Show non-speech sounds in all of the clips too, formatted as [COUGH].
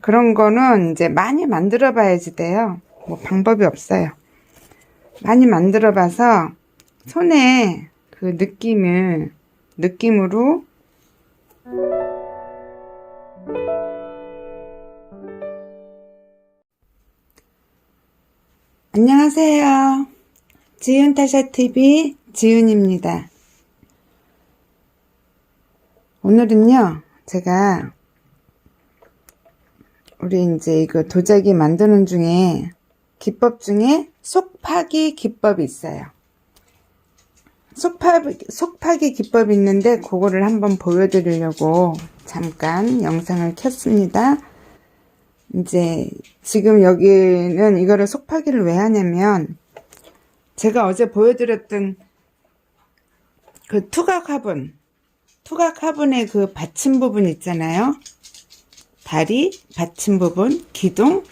그런 거는 이제 많이 만들어 봐야지 돼요. 뭐 방법이 없어요. 많이 만들어 봐서 손에 그 느낌을, 느낌으로 안녕하세요. 지윤타샤TV 지윤입니다. 오늘은요, 제가 우리 이제 이거 도자기 만드는 중에 기법 중에 속파기 기법이 있어요. 속파기, 속파기 기법이 있는데 그거를 한번 보여드리려고 잠깐 영상을 켰습니다. 이제 지금 여기는 이거를 속파기를 왜 하냐면 제가 어제 보여드렸던 그 투각 화분 투각 화분의 그 받침 부분 있잖아요. 다리 받침 부분, 기둥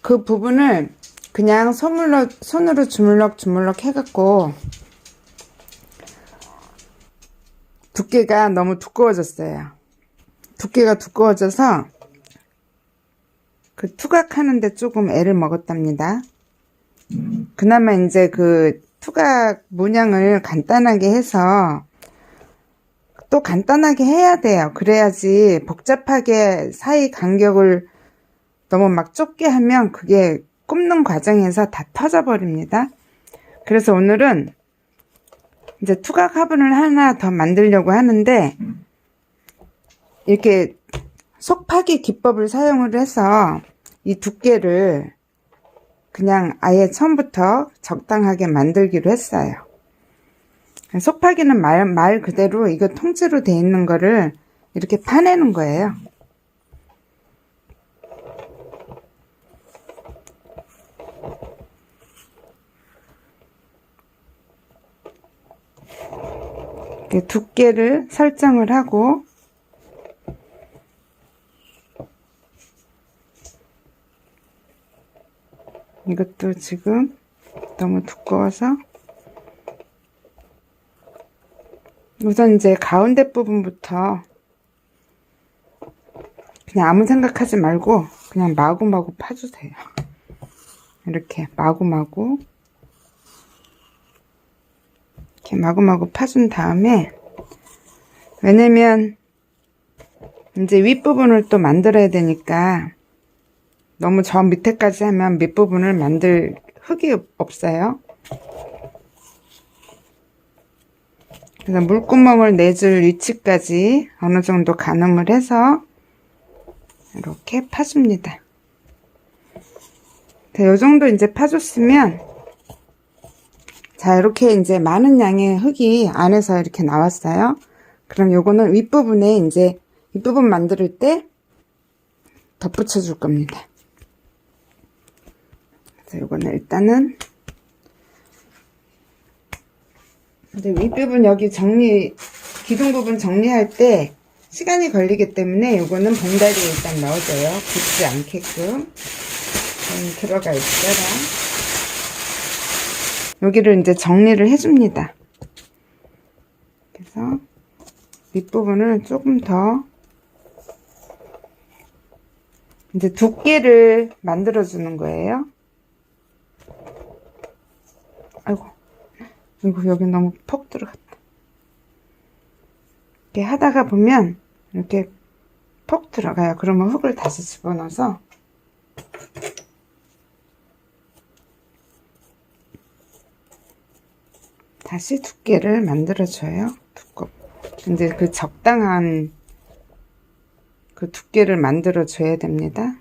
그 부분을 그냥 손으로 손으로 주물럭 주물럭 해갖고 두께가 너무 두꺼워졌어요. 두께가 두꺼워져서 그 투각하는데 조금 애를 먹었답니다. 그나마 이제 그 투각 문양을 간단하게 해서 또 간단하게 해야 돼요. 그래야지 복잡하게 사이 간격을 너무 막 좁게 하면 그게 굽는 과정에서 다 터져버립니다. 그래서 오늘은 이제 투각 화분을 하나 더 만들려고 하는데 이렇게 속파기 기법을 사용을 해서 이 두께를 그냥 아예 처음부터 적당하게 만들기로 했어요. 속파기는 말, 말 그대로 이거 통째로 돼 있는 거를 이렇게 파내는 거예요. 두께를 설정을 하고 이것도 지금 너무 두꺼워서 우선 이제 가운데 부분부터 그냥 아무 생각하지 말고 그냥 마구마구 파주세요. 이렇게 마구마구 이렇게 마구마구 파준 다음에 왜냐면 이제 윗부분을 또 만들어야 되니까 너무 저 밑에까지 하면 밑부분을 만들 흙이 없어요. 그래서 물구멍을 내줄 위치까지 어느 정도 가늠을 해서 이렇게 파줍니다. 이 정도 이제 파줬으면 자 이렇게 이제 많은 양의 흙이 안에서 이렇게 나왔어요. 그럼 요거는 윗부분에 이제 윗부분 만들 때 덧붙여 줄 겁니다. 그래서 요거는 일단은 근데 윗부분 여기 정리 기둥 부분 정리할 때 시간이 걸리기 때문에 요거는 봉다리에 일단 넣어줘요. 붙지 않게끔 좀 들어가 있어라. 여기를 이제 정리를 해줍니다. 그래서 윗부분을 조금 더 이제 두께를 만들어 주는 거예요. 아이고, 이거 여기 너무 퍽 들어갔다. 이렇게 하다가 보면 이렇게 퍽 들어가요. 그러면 흙을 다시 집어넣어서 다시 두께를 만들어줘요. 두껍. 이제 그 적당한 그 두께를 만들어줘야 됩니다.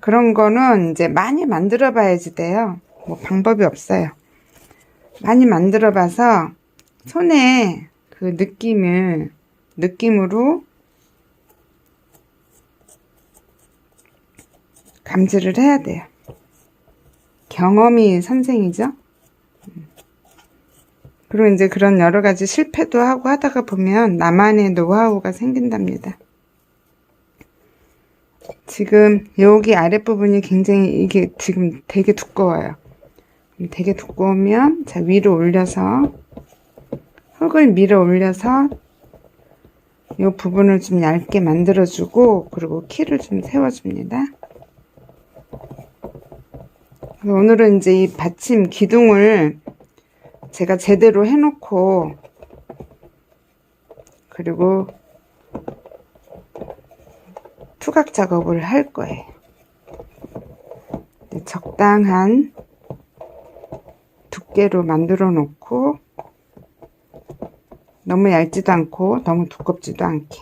그런 거는 이제 많이 만들어 봐야지 돼요. 뭐 방법이 없어요. 많이 만들어 봐서 손에 그 느낌을, 느낌으로 감지를 해야 돼요. 경험이 선생이죠. 그리고 이제 그런 여러 가지 실패도 하고 하다가 보면 나만의 노하우가 생긴답니다. 지금 여기 아랫부분이 굉장히 이게 지금 되게 두꺼워요. 되게 두꺼우면 자 위로 올려서 흙을 밀어 올려서 이 부분을 좀 얇게 만들어주고 그리고 키를 좀 세워줍니다. 오늘은 이제 이 받침 기둥을 제가 제대로 해놓고 그리고 투각 작업을 할 거예요. 네, 적당한 두께로 만들어 놓고 너무 얇지도 않고 너무 두껍지도 않게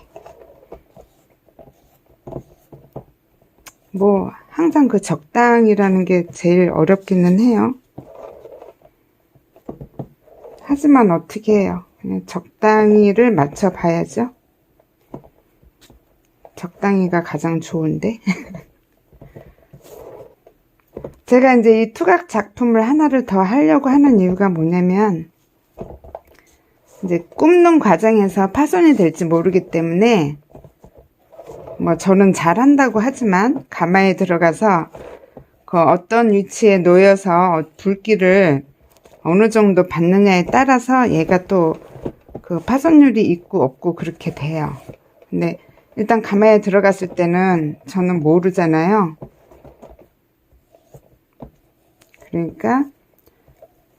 뭐 항상 그 적당이라는 게 제일 어렵기는 해요. 하지만 어떻게 해요? 그냥 적당히를 맞춰 봐야죠. 적당히가 가장 좋은데. [LAUGHS] 제가 이제 이 투각 작품을 하나를 더 하려고 하는 이유가 뭐냐면, 이제 굽는 과정에서 파손이 될지 모르기 때문에, 뭐 저는 잘한다고 하지만, 가마에 들어가서 그 어떤 위치에 놓여서 붉기를 어느 정도 받느냐에 따라서 얘가 또 그 파손율이 있고 없고 그렇게 돼요. 근데 일단 가마에 들어갔을 때는 저는 모르잖아요. 그러니까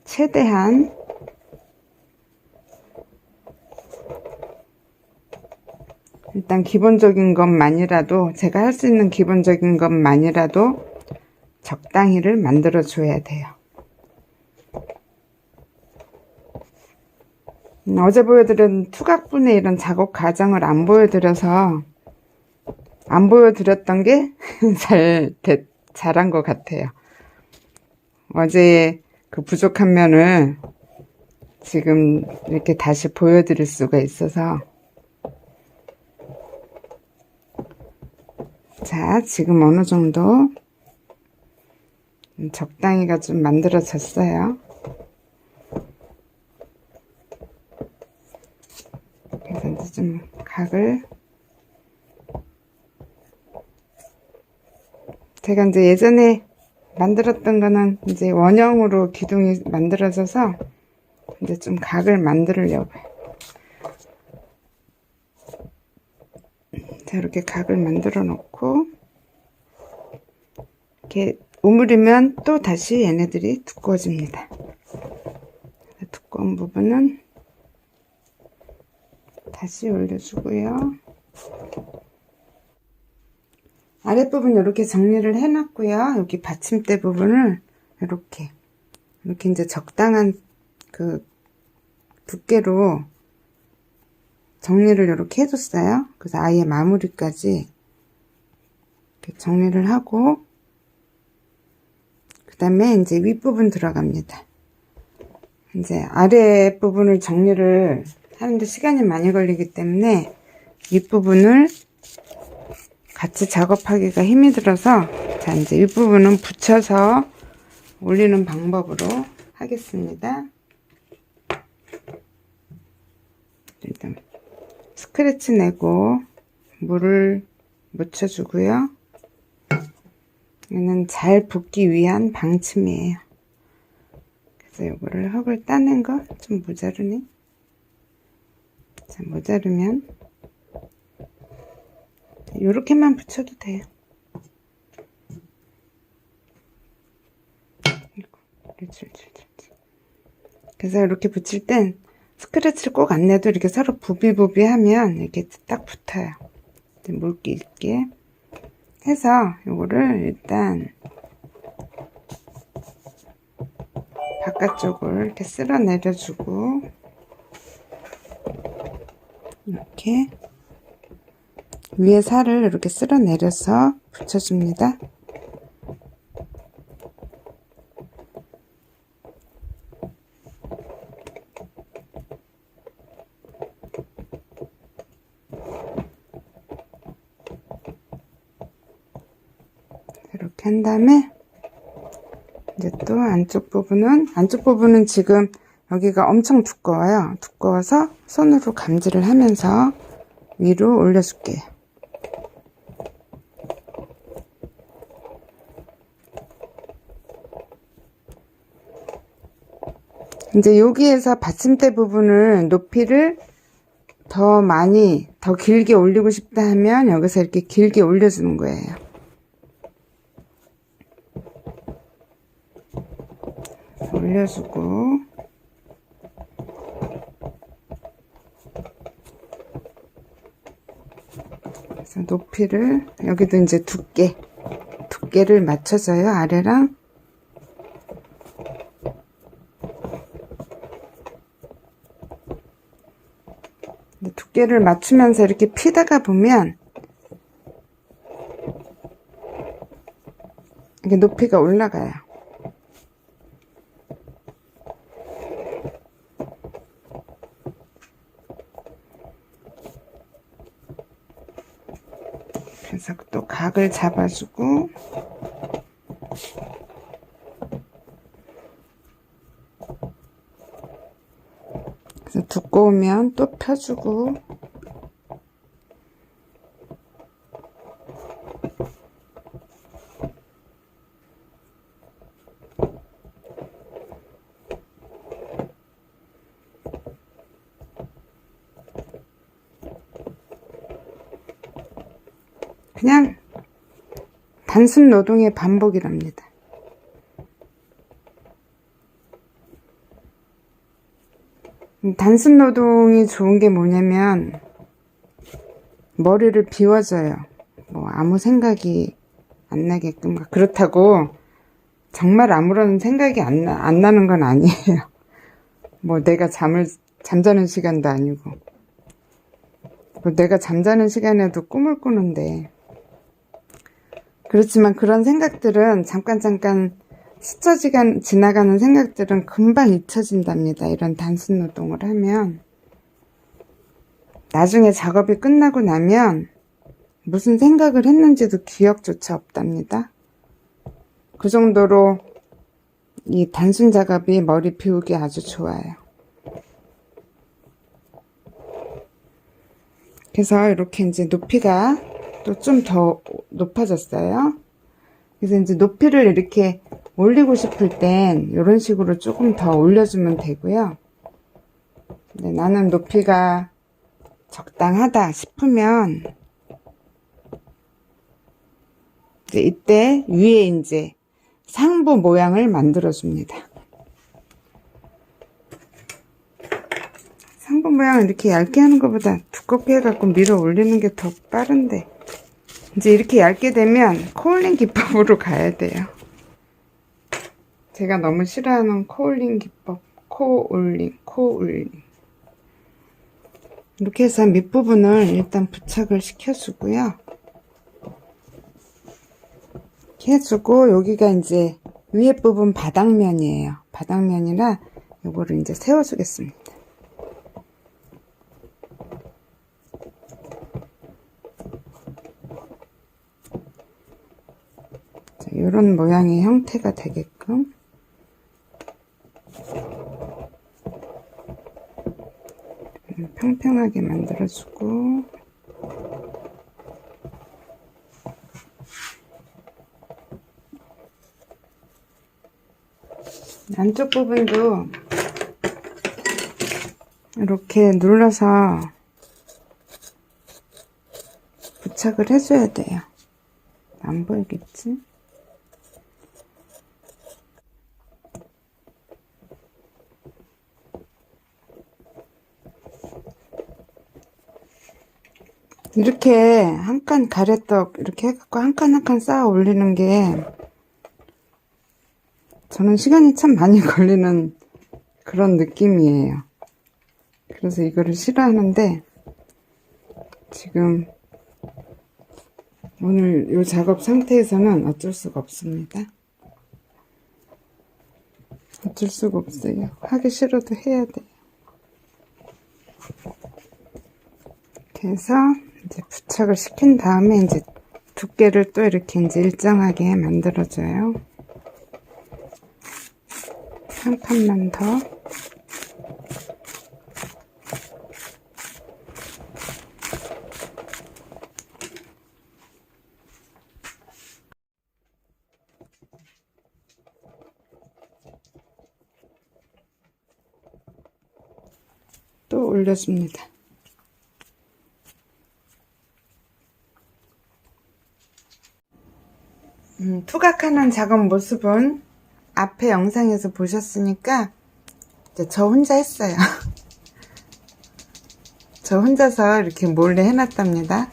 최대한 일단 기본적인 것만이라도 제가 할 수 있는 기본적인 것만이라도 적당히를 만들어 줘야 돼요. 음, 어제 보여드린 투각분의 이런 작업 과정을 안 보여드려서 안 보여드렸던 게 [LAUGHS] 잘 잘한 것 같아요. 어제 그 부족한 면을 지금 이렇게 다시 보여드릴 수가 있어서 자 지금 어느 정도 적당히가 좀 만들어졌어요. 그래서 이제 좀 각을 제가 이제 예전에 만들었던 거는 이제 원형으로 기둥이 만들어져서 이제 좀 각을 만들려고요. 자, 이렇게 각을 만들어 놓고 이렇게 우물이면 또 다시 얘네들이 두꺼워집니다. 두꺼운 부분은 다시 올려주고요. 아랫부분 이렇게 정리를 해놨고요. 여기 받침대 부분을 이렇게 이렇게 이제 적당한 그 두께로 정리를 이렇게 해줬어요. 그래서 아예 마무리까지 이렇게 정리를 하고 그 다음에 이제 윗부분 들어갑니다. 이제 아래 부분을 정리를 하는데 시간이 많이 걸리기 때문에 윗부분을 같이 작업하기가 힘이 들어서 자 이제 윗부분은 붙여서 올리는 방법으로 하겠습니다. 일단 스크래치 내고 물을 묻혀주고요. 얘는 잘 붓기 위한 방침이에요. 그래서 이거를 흙을 따낸 거좀 모자르네. 자, 모자르면 이렇게만 붙여도 돼요. 그래서 이렇게 붙일 땐 스크래치를 꼭 안 내도 이렇게 서로 부비부비 하면 이렇게 딱 붙어요. 물기 있게 해서 이거를 일단 바깥쪽을 이렇게 쓸어 내려주고 이렇게 위에 살을 이렇게 쓸어 내려서 붙여줍니다. 이렇게 한 다음에 이제 또 안쪽 부분은 안쪽 부분은 지금 여기가 엄청 두꺼워요. 두꺼워서 손으로 감지를 하면서 위로 올려줄게요. 이제 여기에서 받침대 부분을 높이를 더더 많이, 더 길게 올리고 싶다 하면 여기서 이렇게 길게 올려주는 거예요. 올려주고, 그래서 높이를, 여기도 이제 두께, 두께를 맞춰줘요, 아래랑. 두께를 맞추면서 이렇게 피다가 보면 이게 높이가 올라가요. 그래서 또 각을 잡아주고 그래서 두꺼우면 또 펴주고 그냥 단순 노동의 반복이랍니다. 단순 노동이 좋은 게 뭐냐면 머리를 비워줘요. 뭐 아무 생각이 안 나게끔 그렇다고 정말 아무런 생각이 안, 나, 안 나는 건 아니에요. [LAUGHS] 뭐 내가 잠을 잠자는 시간도 아니고 뭐 내가 잠자는 시간에도 꿈을 꾸는데 그렇지만 그런 생각들은 잠깐 잠깐 스쳐 지간, 지나가는 생각들은 금방 잊혀진답니다. 이런 단순 노동을 하면. 나중에 작업이 끝나고 나면 무슨 생각을 했는지도 기억조차 없답니다. 그 정도로 이 단순 작업이 머리 비우기 아주 좋아요. 그래서 이렇게 이제 높이가 또 좀 더 높아졌어요. 그래서 이제 높이를 이렇게 올리고 싶을 땐 이런 식으로 조금 더 올려주면 되고요. 근데 나는 높이가 적당하다 싶으면 이제 이때 위에 이제 상부 모양을 만들어 줍니다. 상부 모양을 이렇게 얇게 하는 것보다 두껍게 해갖고 밀어 올리는 게 더 빠른데 이제 이렇게 얇게 되면 코올링 기법으로 가야 돼요. 제가 너무 싫어하는 코올링 기법, 코올링, 코올링. 이렇게 해서 밑부분을 일단 부착을 시켜주고요. 이렇게 해주고 여기가 이제 위에 부분 바닥면이에요. 바닥면이라 요거를 이제 세워주겠습니다. 자, 이런 모양의 형태가 되게끔 평평하게 만들어주고 안쪽 부분도 이렇게 눌러서 부착을 해줘야 돼요. 안 보이겠지? 이렇게 한 칸 가래떡 이렇게 해갖고 한 칸 한 칸 쌓아 올리는 게 저는 시간이 참 많이 [LAUGHS] 걸리는 그런 느낌이에요. 그래서 이거를 싫어하는데 지금 오늘 이 작업 상태에서는 어쩔 수가 없습니다. 어쩔 수가 없어요. 하기 싫어도 해야 돼요. 이렇게 해서 이제 부착을 시킨 다음에 이제 두께를 또 이렇게 이제 일정하게 만들어줘요. 한 칸만 더. 또 올려줍니다. 투각하는 작업 모습은 앞에 영상에서 보셨으니까 저 혼자 했어요. [LAUGHS] 저 혼자서 이렇게 몰래 해놨답니다.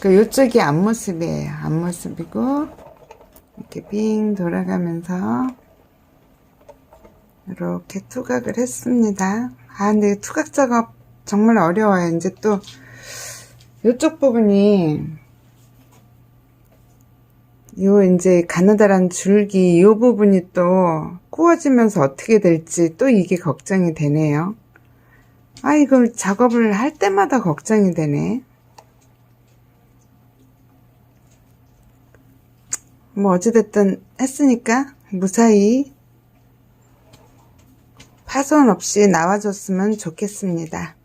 그 요쪽이 앞모습이에요. 앞모습이고 이렇게 빙 돌아가면서 이렇게 투각을 했습니다. 아 근데 투각 작업 정말 어려워요. 이제 또 요쪽 부분이 요 이제 가느다란 줄기 요 부분이 또 구워지면서 어떻게 될지 또 이게 걱정이 되네요. 아 이걸 작업을 할 때마다 걱정이 되네. 뭐 어찌됐든 했으니까 무사히 파손 없이 나와줬으면 좋겠습니다.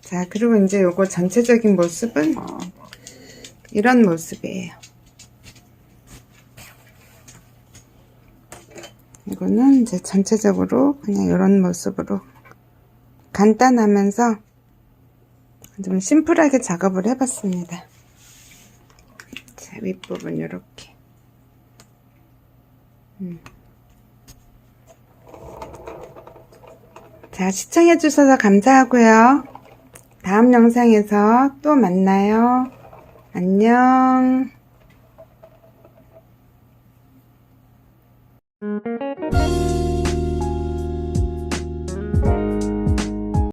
자, 그리고 이제 요거 전체적인 모습은 이런 모습이에요. 이거는 이제 전체적으로 그냥 이런 모습으로 간단하면서 좀 심플하게 작업을 해봤습니다. 자, 윗부분 이렇게. 음. 자, 시청해주셔서 감사하고요. 다음 영상에서 또 만나요. 안녕.